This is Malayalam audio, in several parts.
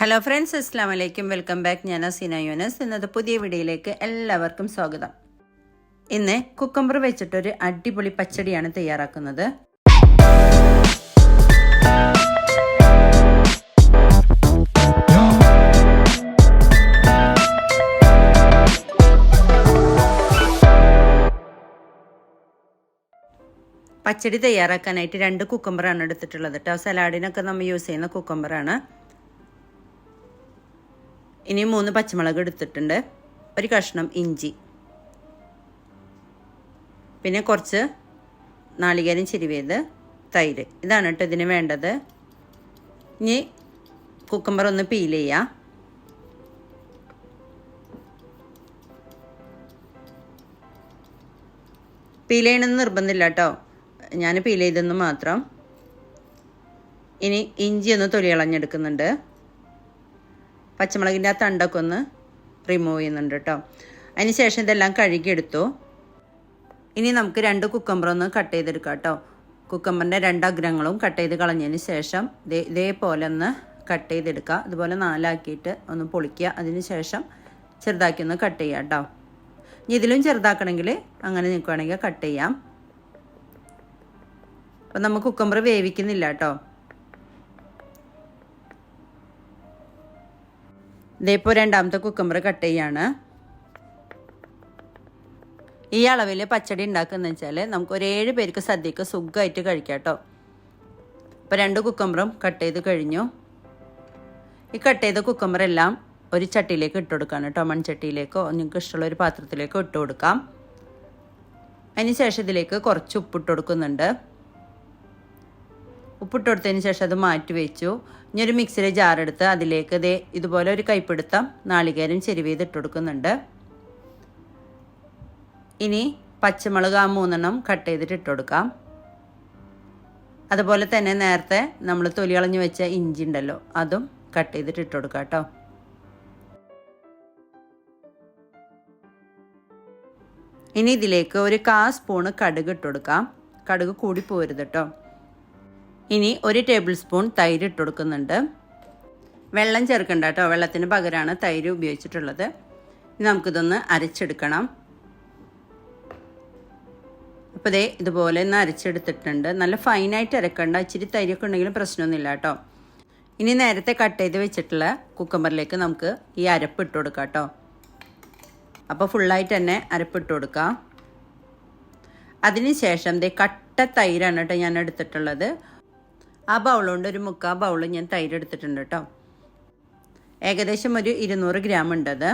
ഹലോ ഫ്രണ്ട്സ് അസ്സാം വലൈക്കും വെൽക്കം ബാക്ക് ഞാൻ അസീന യൂനസ്. ഇന്നത്തെ പുതിയ വീഡിയോയിലേക്ക് എല്ലാവർക്കും സ്വാഗതം. ഇന്ന് കുക്കമ്പർ വെച്ചിട്ടൊരു അടിപൊളി പച്ചടിയാണ് തയ്യാറാക്കുന്നത്. പച്ചടി തയ്യാറാക്കാനായിട്ട് രണ്ട് കുക്കമ്പറാണ് എടുത്തിട്ടുള്ളത് കേട്ടോ സലാഡിനൊക്കെ നമ്മൾ യൂസ് ചെയ്യുന്ന കുക്കമ്പറാണ് ഇനി മൂന്ന് പച്ചമുളക് എടുത്തിട്ടുണ്ട്. ഒരു കഷ്ണം ഇഞ്ചി. പിന്നെ കുറച്ച് നാളികേരം ചിരിവേത് തൈര്. ഇതാണ് കേട്ടോ ഇതിന് വേണ്ടത്. ഇനി കുക്കമ്പർ ഒന്ന് പീൽ ചെയ്യുക പീൽ ചെയ്യണമെന്ന് നിർബന്ധമില്ല കേട്ടോ. ഞാൻ പീൽ ചെയ്തെന്ന് മാത്രം. ഇനി ഇഞ്ചി ഒന്ന് തൊലി കളഞ്ഞെടുക്കുന്നുണ്ട്. പച്ചമുളകിന്റെ ആ തണ്ടൊക്കെ ഒന്ന് റിമൂവ് ചെയ്യുന്നുണ്ട് കേട്ടോ അതിന് ശേഷം ഇതെല്ലാം കഴുകിയെടുത്തു. ഇനി നമുക്ക് രണ്ട് കുക്കമ്പർ ഒന്ന് കട്ട് ചെയ്തെടുക്കാം കേട്ടോ കുക്കമ്പറിന്റെ രണ്ട് അഗ്രങ്ങളും കട്ട് ചെയ്ത് കളഞ്ഞതിന് ശേഷം ഇതേപോലെ ഒന്ന് കട്ട് ചെയ്തെടുക്കുക. ഇതുപോലെ നാലാക്കിയിട്ട് ഒന്ന് പൊളിക്കുക. അതിന് ശേഷം ചെറുതാക്കി ഒന്ന് കട്ട് ചെയ്യാം കേട്ടോ ഇനി ഇതിലും ചെറുതാക്കണമെങ്കിൽ അങ്ങനെ നിൽക്കുകയാണെങ്കിൽ കട്ട് ചെയ്യാം. അപ്പം നമുക്ക് കുക്കമ്പർ വേവിക്കുന്നില്ല കേട്ടോ ഇതേപ്പോൾ രണ്ടാമത്തെ കുക്കമ്പർ കട്ട് ചെയ്യാണ്. ഈ അളവിൽ പച്ചടി ഉണ്ടാക്കുന്ന വെച്ചാൽ നമുക്ക് ഒരു ഏഴ് പേർക്ക് സദ്യക്ക് സുഖമായിട്ട് കഴിക്കാം കേട്ടോ. അപ്പോൾ രണ്ട് കുക്കമ്പറും കട്ട് ചെയ്ത് കഴിഞ്ഞു. ഈ കട്ട് ചെയ്ത കുക്കമ്പറെല്ലാം ഒരു ചട്ടിയിലേക്ക് ഇട്ട് കൊടുക്കാണ് കേട്ടോ. മൺചട്ടിയിലേക്കോ നിങ്ങൾക്ക് ഇഷ്ടമുള്ള ഒരു പാത്രത്തിലേക്കോ ഇട്ട് കൊടുക്കാം. അതിന് ശേഷം ഇതിലേക്ക് കുറച്ച് ഉപ്പിട്ട് കൊടുക്കുന്നുണ്ട്. ഉപ്പിട്ട് കൊടുത്തതിന് ശേഷം അത് മാറ്റി വെച്ചു. ഇനി ഒരു മിക്സിയുടെ ജാറെടുത്ത് അതിലേക്ക് ഇതേ ഇതുപോലെ ഒരു കൈപ്പിടുത്തം നാളികേരം ചെരുവ് ഇട്ട് കൊടുക്കുന്നുണ്ട്. ഇനി പച്ചമുളക് ആ മൂന്നെണ്ണം കട്ട് ചെയ്തിട്ട് ഇട്ട് കൊടുക്കാം. അതുപോലെ തന്നെ നേരത്തെ നമ്മൾ തൊലി കളഞ്ഞ് വെച്ച ഇഞ്ചി ഉണ്ടല്ലോ അതും കട്ട് ചെയ്തിട്ട് ഇട്ട് കൊടുക്കാം കേട്ടോ. ഇനി ഇതിലേക്ക് ഒരു കാ സ്പൂണ് കടുക് ഇട്ട് കൊടുക്കാം. കടുക് കൂടി പോരുത് കേട്ടോ. ഇനി ഒരു ടേബിൾ സ്പൂൺ തൈര് ഇട്ട് കൊടുക്കുന്നുണ്ട്. വെള്ളം ചേർക്കണ്ട കേട്ടോ. വെള്ളത്തിന് പകരമാണ് തൈര് ഉപയോഗിച്ചിട്ടുള്ളത്. നമുക്കിതൊന്ന് അരച്ചെടുക്കണം. അപ്പോൾ ദേ ഇതുപോലെ ഒന്ന് അരച്ചെടുത്തിട്ടുണ്ട്. നല്ല ഫൈനായിട്ട് അരക്കണ്ട. ഇച്ചിരി തൈരൊക്കെ ഉണ്ടെങ്കിലും പ്രശ്നമൊന്നുമില്ല കേട്ടോ. ഇനി നേരത്തെ കട്ട് ചെയ്ത് വെച്ചിട്ടുള്ള കുക്കമ്പറിലേക്ക് നമുക്ക് ഈ അരപ്പ് ഇട്ട് കൊടുക്കാം കേട്ടോ. അപ്പോൾ ഫുള്ളായിട്ട് തന്നെ അരപ്പ് ഇട്ട് കൊടുക്കാം. അതിന് ശേഷം ദേ കട്ട തൈരാണ് കേട്ടോ ഞാൻ എടുത്തിട്ടുള്ളത്. ആ ബൗളുകൊണ്ട് ഒരു മുക്കാൽ ബൗൾ ഞാൻ തൈര് എടുത്തിട്ടുണ്ട് കേട്ടോ ഏകദേശം ഒരു ഇരുന്നൂറ് ഗ്രാം ഉണ്ടത്.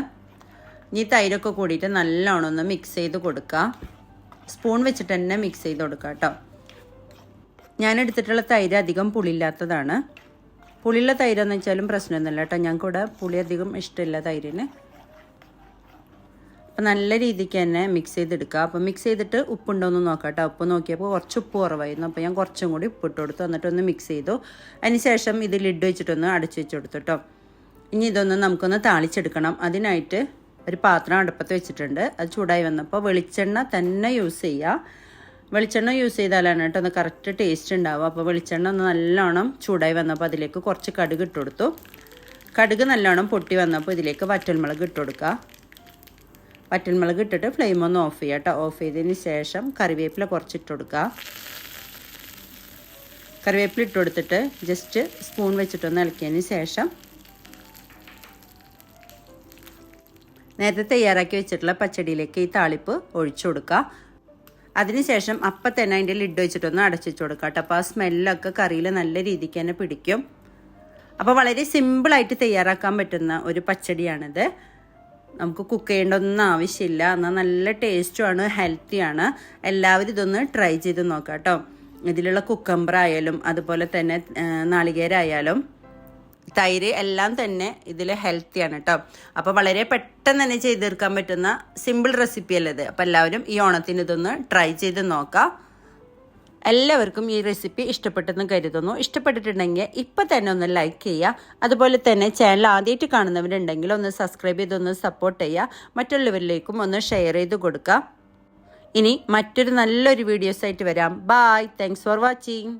ഇനി തൈരൊക്കെ കൂടിയിട്ട് നല്ലോണം ഒന്ന് മിക്സ് ചെയ്ത് കൊടുക്കുക സ്പൂൺ വെച്ചിട്ട് തന്നെ മിക്സ് ചെയ്ത് കൊടുക്കുക കേട്ടോ ഞാൻ എടുത്തിട്ടുള്ള തൈര് അധികം പുളിയില്ലാത്തതാണ്. പുളിയുള്ള തൈരെന്ന് വെച്ചാലും പ്രശ്നമൊന്നുമില്ല കേട്ടോ ഞങ്ങൾക്കിവിടെ പുളി അധികം ഇഷ്ടമില്ല തൈരിന്. അപ്പം നല്ല രീതിക്ക് തന്നെ മിക്സ് ചെയ്തെടുക്കുക അപ്പോൾ മിക്സ് ചെയ്തിട്ട് ഉപ്പുണ്ടോയെന്ന് നോക്കാം കേട്ടോ ഉപ്പ് നോക്കിയപ്പോൾ കുറച്ച് ഉപ്പ് കുറവായിരുന്നു. അപ്പോൾ ഞാൻ കുറച്ചും കൂടി ഉപ്പിട്ട് കൊടുത്തു. എന്നിട്ടൊന്ന് മിക്സ് ചെയ്തു. അതിന് ശേഷം ഇത് ലിഡ് വെച്ചിട്ടൊന്ന് അടച്ചു വെച്ച് കൊടുത്തു കേട്ടോ ഇനി ഇതൊന്ന് നമുക്കൊന്ന് താളിച്ചെടുക്കണം. അതിനായിട്ട് ഒരു പാത്രം അടുപ്പത്ത് വെച്ചിട്ടുണ്ട്. അത് ചൂടായി വന്നപ്പോൾ വെളിച്ചെണ്ണ തന്നെ യൂസ് ചെയ്യുക വെളിച്ചെണ്ണ യൂസ് ചെയ്താലാണ് കേട്ടോ ഒന്ന് കറക്റ്റ് ടേസ്റ്റ് ഉണ്ടാവുക. അപ്പോൾ വെളിച്ചെണ്ണ ഒന്ന് നല്ലോണം ചൂടായി വന്നപ്പോൾ അതിലേക്ക് കുറച്ച് കടുക് ഇട്ട് കൊടുത്തു. കടുക് നല്ലോണം പൊട്ടി വന്നപ്പോൾ ഇതിലേക്ക് വറ്റൽമുളക് ഇട്ട് കൊടുക്കുക. വറ്റൽമുളക് ഇട്ടിട്ട് ഫ്ലെയിം ഒന്ന് ഓഫ് ചെയ്യുക കേട്ടോ ഓഫ് ചെയ്തതിന് ശേഷം കറിവേപ്പില കുറച്ചിട്ട് കൊടുക്കുക കറിവേപ്പില ഇട്ട് കൊടുത്തിട്ട് ജസ്റ്റ് സ്പൂൺ വെച്ചിട്ടൊന്ന് ഇളക്കിയതിന് ശേഷം നേരത്തെ തയ്യാറാക്കി വെച്ചിട്ടുള്ള പച്ചടിയിലേക്ക് ഈ താളിപ്പ് ഒഴിച്ചു കൊടുക്കുക അതിനുശേഷം അപ്പം തന്നെ അതിന്റെ ലിഡ് വെച്ചിട്ടൊന്ന് അടച്ചു കൊടുക്കുക കേട്ടോ അപ്പോൾ ആ സ്മെല്ലൊക്കെ കറിയിൽ നല്ല രീതിക്ക് തന്നെ പിടിക്കും. അപ്പോൾ വളരെ സിമ്പിളായിട്ട് തയ്യാറാക്കാൻ പറ്റുന്ന ഒരു പച്ചടിയാണിത്. നമുക്ക് കുക്ക് ചെയ്യേണ്ട ഒന്നും ആവശ്യമില്ല. എന്നാൽ നല്ല ടേസ്റ്റുമാണ് ഹെൽത്തിയാണ് എല്ലാവരും ഇതൊന്ന് ട്രൈ ചെയ്ത് നോക്കാം കേട്ടോ. ഇതിലുള്ള കുക്കമ്പർ ആയാലും അതുപോലെ തന്നെ നാളികേരായാലും തൈര് എല്ലാം തന്നെ ഇതിൽ ഹെൽത്തിയാണ് കേട്ടോ. അപ്പോൾ വളരെ പെട്ടെന്ന് തന്നെ ചെയ്ത് തീർക്കാൻ പറ്റുന്ന സിമ്പിൾ റെസിപ്പി അല്ലേ ഇത്? അപ്പോൾ എല്ലാവരും ഈ ഓണത്തിന് ഇതൊന്ന് ട്രൈ ചെയ്ത് നോക്കാം. എല്ലാവർക്കും ഈ റെസിപ്പി ഇഷ്ടപ്പെട്ടെന്ന് കരുതുന്നു. ഇഷ്ടപ്പെട്ടിട്ടുണ്ടെങ്കിൽ ഇപ്പം തന്നെ ഒന്ന് ലൈക്ക് ചെയ്യുക. അതുപോലെ തന്നെ ചാനൽ ആദ്യമായിട്ട് കാണുന്നവരുണ്ടെങ്കിൽ ഒന്ന് സബ്സ്ക്രൈബ് ചെയ്തൊന്ന് സപ്പോർട്ട് ചെയ്യുക. മറ്റുള്ളവരിലേക്കും ഒന്ന് ഷെയർ ചെയ്ത് കൊടുക്കുക. ഇനി മറ്റൊരു നല്ലൊരു വീഡിയോസായിട്ട് വരാം. Bye thanks for watching